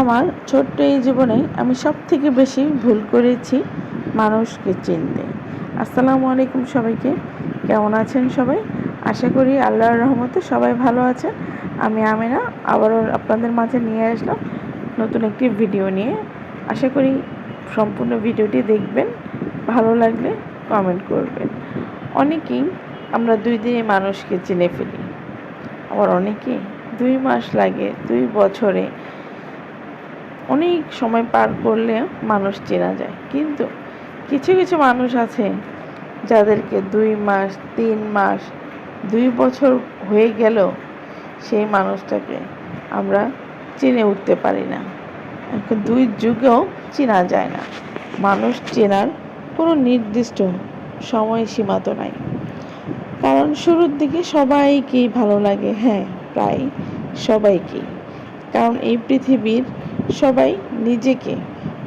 আমার ছোট্ট এই জীবনে আমি সব থেকে বেশি ভুল করেছি মানুষকে চিনতে। আসসালামু আলাইকুম সবাইকে। কেমন আছেন সবাই? আশা করি আল্লাহর রহমতে সবাই ভালো আছেন। আমি আমেনা, আবারও আপনাদের মাঝে নিয়ে আসলাম নতুন একটি ভিডিও নিয়ে। আশা করি সম্পূর্ণ ভিডিওটি দেখবেন, ভালো লাগলে কমেন্ট করবেন। অনেকেই আমরা দুই দিনে মানুষকে চিনে ফেলি। আবার অনেকে দুই মাস লাগে, দুই বছরে অনেক সময় পার করলে মানুষ চেনা যায়। কিন্তু কিছু কিছু মানুষ আছে যাদেরকে দুই মাস, তিন মাস, দুই বছর হয়ে গেল সেই মানুষটাকে আমরা চিনে উঠতে পারি না। এখন দুই যুগেও চেনা যায় না। মানুষ চেনার কোনো নির্দিষ্ট সময়সীমা তো নাই। কারণ শুরুর দিকে সবাইকেই ভালো লাগে হ্যাঁ প্রায় সবাইকেই। কারণ এই পৃথিবীর সবাই নিজেকে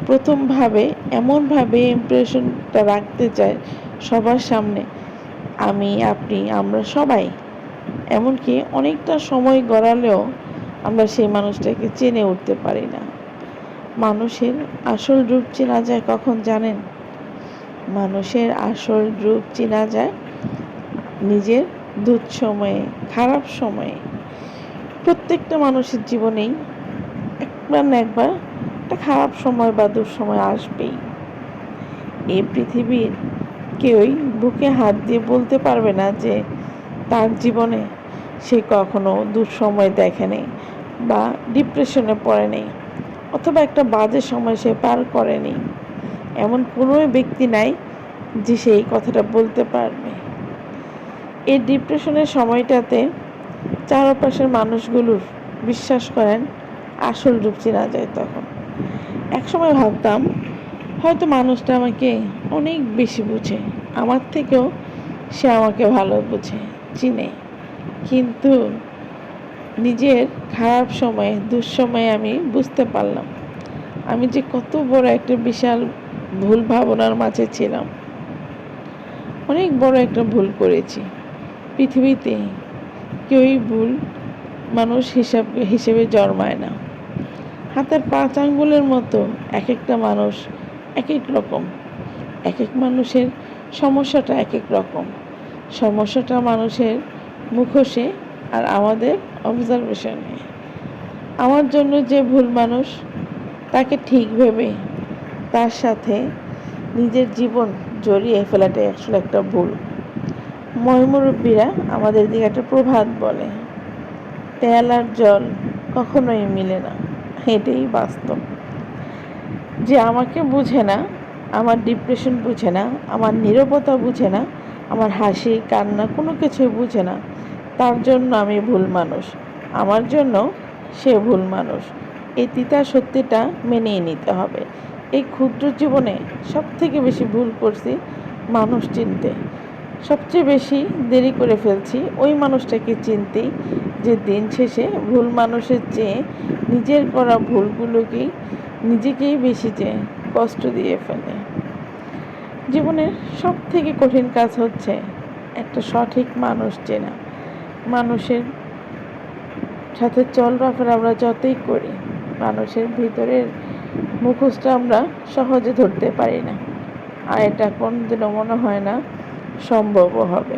প্রথমভাবে এমনভাবে ইমপ্রেশনটা রাখতে চায় সবার সামনে। আমি, আপনি, আমরা সবাই। এমনকি অনেকটা সময় গড়ালেও আমরা সেই মানুষটাকে চেনে উঠতে পারি না। মানুষের আসল রূপ চেনা যায় কখন জানেন? মানুষের আসল রূপ চেনা যায় নিজের দুধ সময়ে খারাপ সময়ে। প্রত্যেকটা মানুষের জীবনেই একবার না একবার, একটা খারাপ সময় বা দুঃসময় আসবেই। এই পৃথিবীর কেউই বুকে হাত দিয়ে বলতে পারবে না যে তার জীবনে সে কখনো দুঃসময় দেখেনি বা ডিপ্রেশনে পড়েনি অথবা একটা বাজে সময় সে পার করেনি এমন কোনো ব্যক্তি নাই যে সেই কথাটা বলতে পারবে। এই ডিপ্রেশনের সময়টাতে চারপাশের মানুষগুলোর বিশ্বাস করেন আসল রূপ চেনা যায় তখন। একসময় ভাবতাম, হয়তো মানুষটা আমাকে অনেক বেশি বুঝে। আমার থেকেও সে আমাকে ভালো বুঝে, চিনে। কিন্তু নিজের খারাপ সময়ে, দুঃসময়ে আমি বুঝতে পারলাম, আমি যে কত বড় একটা বিশাল ভুল ভাবনার মাঝে ছিলাম। অনেক বড় একটা ভুল করেছি। পৃথিবীতে কেউই ভুল মানুষ হিসাব, হিসেবে জন্মায় না। হাতের পাঁচ আঙ্গুলের মতো এক একটা মানুষ এক এক রকম। এক এক মানুষের সমস্যাটা এক এক রকম। সমস্যাটা মানুষের মুখোশে আর আমাদের অবজারভেশনে আমার জন্য যে ভুল মানুষ, তাকে ঠিক ভেবে তার সাথে নিজের জীবন জড়িয়ে ফেলাটাই আসলে একটা ভুল। ময়মুরব্বীরা আমাদের দিকে একটা প্রভাত বলে। তেল আর জল কখনোই মিলে না। এটাই বাস্তব যে আমাকে বুঝে না, আমার ডিপ্রেশন বুঝে না, আমার নিরবতা বুঝে না, আমার হাসি, কান্না কোনো কিছুই বুঝে না, তার জন্য আমি ভুল মানুষ। আমার জন্য সে ভুল মানুষ। এই তিতা সত্যিটা মেনেই নিতে হবে। এই ক্ষুদ্র জীবনে সব থেকে বেশি ভুল করছি মানুষ চিনতে। সবচেয়ে বেশি দেরি করে ফেলছি ওই মানুষটাকে চিনতেই যে দিন শেষে ভুল মানুষের চেয়ে নিজের করা ভুলগুলোকেই, নিজেকেই বেশি চেয়ে কষ্ট দিয়ে ফেলে। জীবনের সব থেকে কঠিন কাজ হচ্ছে একটা সঠিক মানুষ চেনা। মানুষের সাথে চলফেরা আমরা যতই করি, মানুষের ভিতরের মুখোশটা আমরা সহজে ধরতে পারি না। আর এটা কোনদিনও মনে হয় না সম্ভবও হবে।